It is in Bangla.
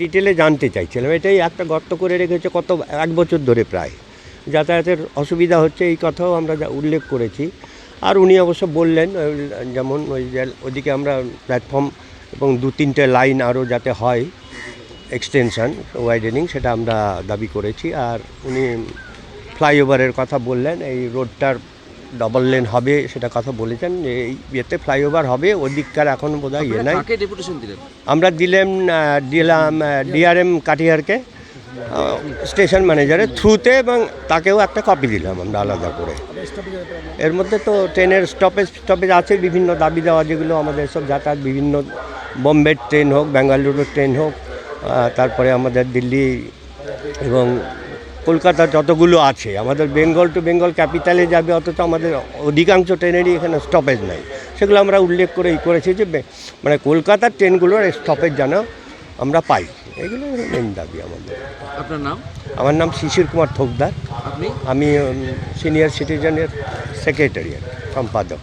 ডিটেলে জানতে চাইছিলাম। এটাই একটা গর্ত করে রেখেছে কত, এক বছর ধরে প্রায়। যাতায়াতের অসুবিধা হচ্ছে, এই কথাও আমরা উল্লেখ করেছি। আর উনি অবশ্য বললেন যেমন ওই যে ওদিকে আমরা প্ল্যাটফর্ম এবং দু তিনটে লাইন আরও যাতে হয় এক্সটেনশান ওয়াইডেনিং সেটা আমরা দাবি করেছি। আর উনি ফ্লাইওভারের কথা বললেন, এই রোডটার ডবল লেন হবে সেটা কথা বলেছেন। যে এই ইয়েতে ফ্লাইওভার হবে ওদিককার এখন বোধহয় ইয়ে নাই। আমরা দিলাম দিলাম ডিআরএম কাটিয়ারকে স্টেশন ম্যানেজারের থ্রুতে এবং তাকেও একটা কপি দিলাম আমরা আলাদা করে। এর মধ্যে তো ট্রেনের স্টপেজ স্টপেজ আছে বিভিন্ন দাবি দেওয়া যেগুলো আমাদের সব যাতায়াত বিভিন্ন বোম্বের ট্রেন হোক বেঙ্গালুরুর ট্রেন হোক তারপরে আমাদের দিল্লি এবং কলকাতা যতগুলো আছে আমাদের বেঙ্গল টু বেঙ্গল ক্যাপিটালে যাবে অথচ আমাদের অধিকাংশ ট্রেনেরই এখানে স্টপেজ নাই। সেগুলো আমরা উল্লেখ করে করেছি যে মানে কলকাতার ট্রেনগুলোর স্টপেজ যেন আমরা পাই। এগুলো মেন দাবি আমাদের। আপনার নাম? আমার নাম শিশির কুমার থোকদার আপনি? আমি সিনিয়র সিটিজেনের সেক্রেটারি সম্পাদক।